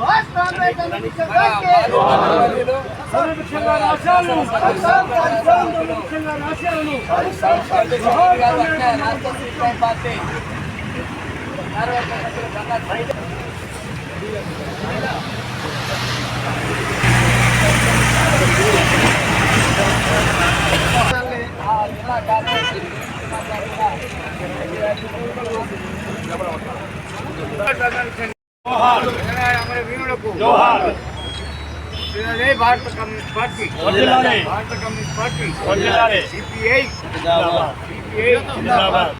పోరాటానికి గారి వర్ధంతి సందర్భంగా పార్టీ జోహార్ జై భారత కమ్యూనిస్ట్ పార్టీ. వర్ధిల్లాలి. Bharata communist party. వర్ధిల్లాలి. సిపిఐ. సిపిఐ జిందాబాద్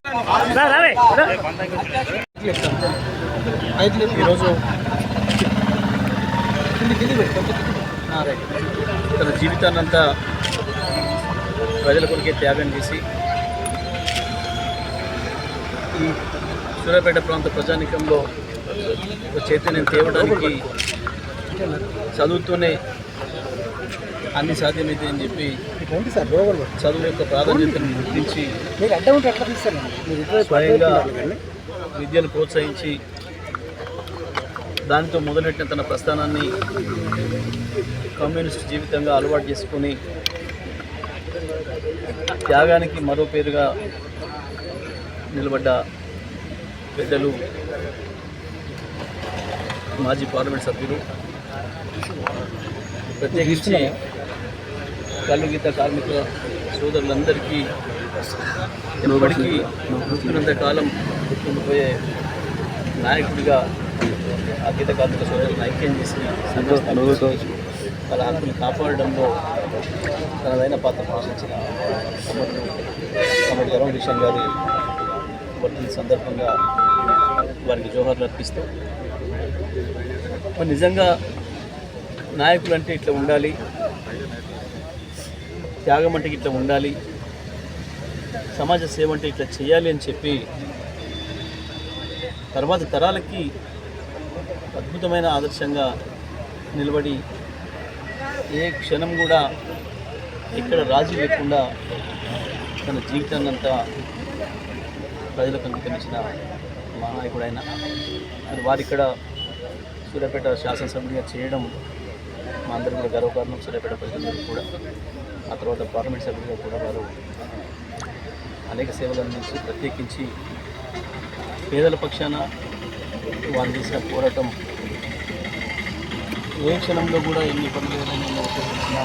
ఈరోజు తన జీవితాన్నంతా ప్రజల కొరికే త్యాగం చేసి ఈ సూర్యాపేట ప్రాంత ప్రజానికంలో చైతన్యం తేవడానికి చదువుతూనే అన్ని సాధ్యమైతే అని చెప్పి చదువు యొక్క ప్రాధాన్యతను గుర్తించి స్వయంగా విద్యను ప్రోత్సహించి దానితో మొదలెట్టిన తన ప్రస్థానాన్ని కమ్యూనిస్ట్ జీవితంగా అలవాటు చేసుకొని త్యాగానికి మరో పేరుగా నిలబడ్డ పెద్దలు మాజీ పార్లమెంట్ సభ్యులు. ప్రత్యేకించి కళ్ళు గీత కార్మిక సోదరులందరికీ ఎప్పటికీ కాలం గుర్తుండిపోయే నాయకుడిగా ఆ గీత కార్మిక సోదరులను ఐక్యం చేసి సంఘస్థానం వాళ్ళ హక్కులు కాపాడడంలో తనదైన పాత్ర పోషించిన అమరుడు అమరు జగన్ కిషన్ గారి వర్ధంతి సందర్భంగా వారికి జోహార్లు అర్పిస్తూ మరి నిజంగా నాయకులు అంటే ఇట్లా ఉండాలి. త్యాగం అంటే ఇట్లా ఉండాలి. సమాజ సేవ అంటే ఇట్లా చేయాలి అని చెప్పి తర్వాత తరాలకి అద్భుతమైన ఆదర్శంగా నిలబడి ఏ క్షణం కూడా ఎక్కడ రాజీ లేకుండా తన జీవితాన్ని అంతా ప్రజలకు అంకితమించిన మహానాయకుడు మరి సూర్యాపేట శాసనసభ్యుడిగా చేయడం మా అందరి కూడా గర్వకారణం. సూర్యాపేట ప్రజలందరికీ కూడా ఆ తర్వాత పార్లమెంట్ సభ్యుడిగా కూడా వారు అనేక సేవలు అందించి ప్రత్యేకించి పేదల పక్షాన వారు చేసిన పోరాటం ఏ క్షణంలో కూడా ఎన్ని పనులు ఏదైనా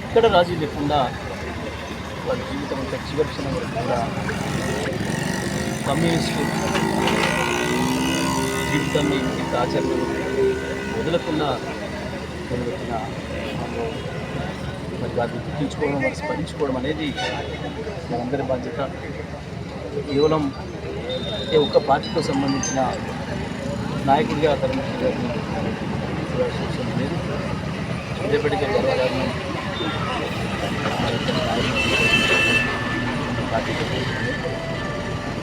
ఎక్కడ రాజీ లేకుండా వారి జీవితం యొక్క చివరి క్షణం వరకు కూడా కమ్యూనిస్టు జీవితాన్ని ఇంత ఆచరణలు వదులకుండా నిలబెట్టిన మనలో మరి వారిని గుర్తించుకోవడం వారిని స్మరించుకోవడం అనేది మనందరి బాధ్యత. కేవలం ఏ ఒక్క పార్టీతో సంబంధించిన నాయకుడిగా తరలించి గారిని చూడాల్సిన గర్వకారణం పార్టీ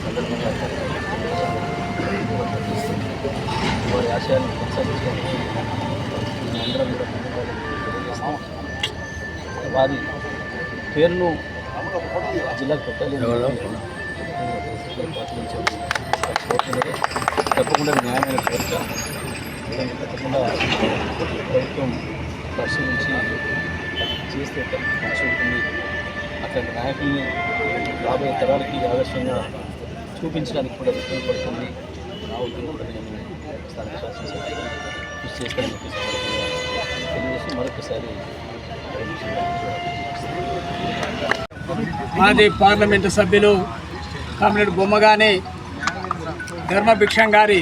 సందర్భంగా వారి ఆశయాన్ని కొనసాగించడానికి అందరం కూడా తెలియజేస్తాం వారి పేరును జిల్లాకు పెట్టాలి తప్పకుండా న్యాయమైన కోరిక తప్పకుండా ప్రభుత్వం పరిశీలించి చేస్తే మంచి ఉంటుంది అట్లాంటి నాయకుల్ని రాబోయే తరాలకి ఆదర్శంగా చూపించడానికి కూడా ఉపయోగపడుతుంది నా ఉద్యోగం కూడా నేను స్థానిక శాసనసభ్యులు కృషి చేస్తానని చెప్పి తెలియజేసి మరొకసారి మాజీ పార్లమెంటు సభ్యులు కామ్రేడ్ బొమ్మగాని ధర్మభిక్షం గారి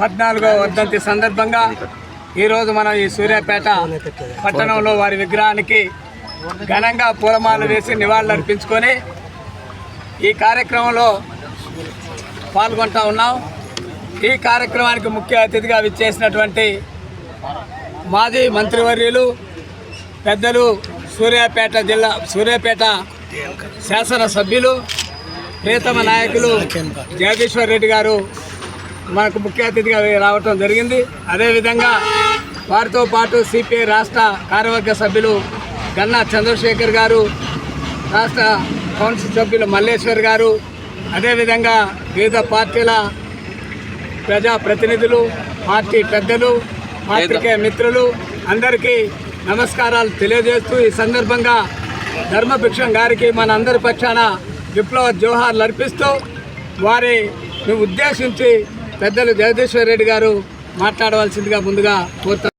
పద్నాలుగో వర్ధంతి సందర్భంగా ఈరోజు మనం ఈ సూర్యాపేట పట్టణంలో వారి విగ్రహానికి ఘనంగా పూలమాలు వేసి నివాళులర్పించుకొని ఈ కార్యక్రమంలో పాల్గొంటా ఉన్నాం. ఈ కార్యక్రమానికి ముఖ్య అతిథిగా విచ్చేసినటువంటి మాజీ మంత్రివర్యులు పెద్దలు సూర్యాపేట జిల్లా సూర్యాపేట శాసన సభ్యులు ప్రియతమ నాయకులు జగదీశ్వర్ రెడ్డి గారు మనకు ముఖ్య అతిథిగా రావటం జరిగింది. అదేవిధంగా వారితో పాటు సిపిఐ రాష్ట్ర కార్యవర్గ సభ్యులు గన్నా చంద్రశేఖర్ గారు రాష్ట్ర కౌన్సిల్ సభ్యులు మల్లేశ్వర్ గారు అదేవిధంగా వివిధ పార్టీల ప్రజా ప్రతినిధులు పార్టీ పెద్దలు పాత్రికేయ మిత్రులు అందరికీ నమస్కారాలు తెలియజేస్తూ ఈ సందర్భంగా ధర్మభిక్షం గారికి మన అందరి పక్షాన విప్లవ జోహార్లు అర్పిస్తూ వారి ఉద్దేశించి పెద్దలు జగదీశ్వర్ రెడ్డి గారు మాట్లాడవలసిందిగా ముందుగా కోరుతారు